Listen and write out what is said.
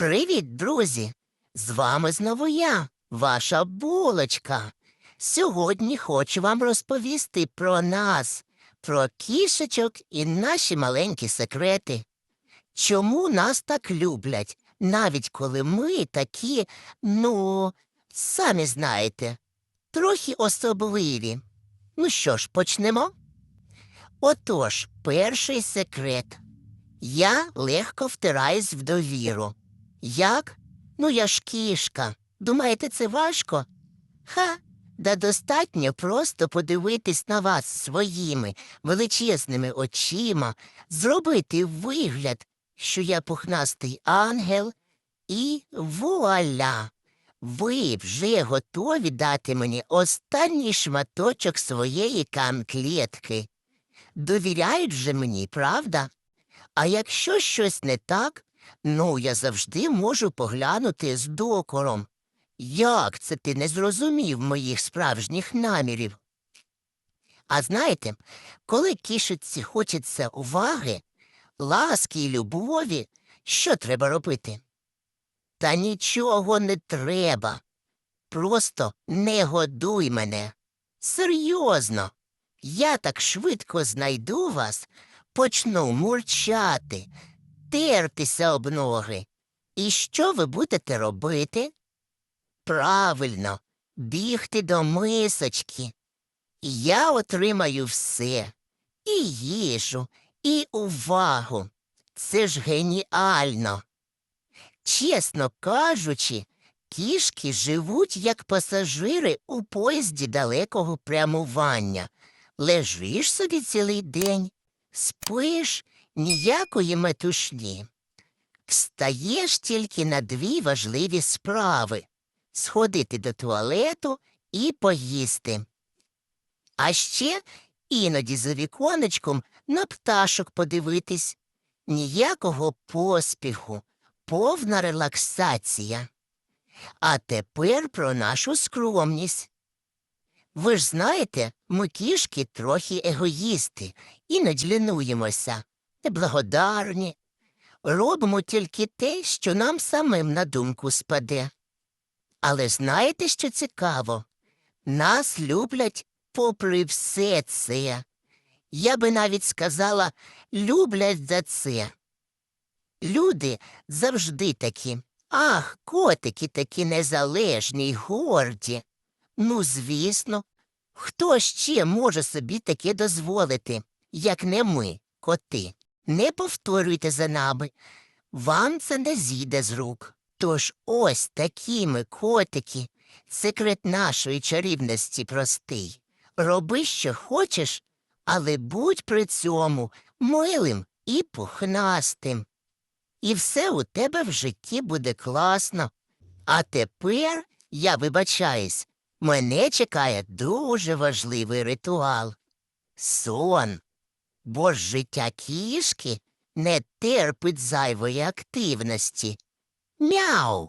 Привіт, друзі! З вами знову я, ваша булочка. Сьогодні хочу вам розповісти про нас, про кішечок і наші маленькі секрети. Чому нас так люблять, навіть коли ми такі, ну, самі знаєте, трохи особливі. Ну що ж, почнемо? Отож, перший секрет. Я легко втираюсь в довіру. Як? Ну, я ж кішка. Думаєте, це важко? Ха, да достатньо просто подивитись на вас своїми величезними очима, зробити вигляд, що я пухнастий ангел, і вуаля! Ви вже готові дати мені останній шматочок своєї конклетки. Довіряють же мені, правда? А якщо щось не так, ну я завжди можу поглянути з докором. Як це ти не зрозумів моїх справжніх намірів? А знаєте, коли кішиці хочеться уваги, ласки й любові, що треба робити? Та нічого не треба. Просто не годуй мене. Серйозно. Я так швидко знайду вас, почну мурчати, тертися об ноги. І що ви будете робити? Правильно, бігти до мисочки. Я отримаю все і їжу, і увагу. Це ж геніально. Чесно кажучи, кішки живуть як пасажири у поїзді далекого прямування. Лежиш собі цілий день, спиш ніякої метушні. Встаєш тільки на дві важливі справи сходити до туалету і поїсти. А ще іноді за віконечком на пташок подивитись. Ніякого поспіху, повна релаксація. А тепер про нашу скромність. Ви ж знаєте, ми кішки трохи егоїсти, іноді лінуємося, неблагодарні. Робимо тільки те, що нам самим на думку спаде. Але знаєте, що цікаво? Нас люблять попри все це. Я би навіть сказала, люблять за це. Люди завжди такі. Ах, котики такі незалежні й горді. Ну, звісно, хто ще може собі таке дозволити, як не ми, коти? Не повторюйте за нами. Вам це не зійде з рук. Тож ось такі ми котики. Секрет нашої чарівності простий. Роби, що хочеш, але будь при цьому милим і пухнастим. І все у тебе в житті буде класно. А тепер, я вибачаюсь, мене чекає дуже важливий ритуал сон. Бо життя кішки не терпить зайвої активності. Мяу.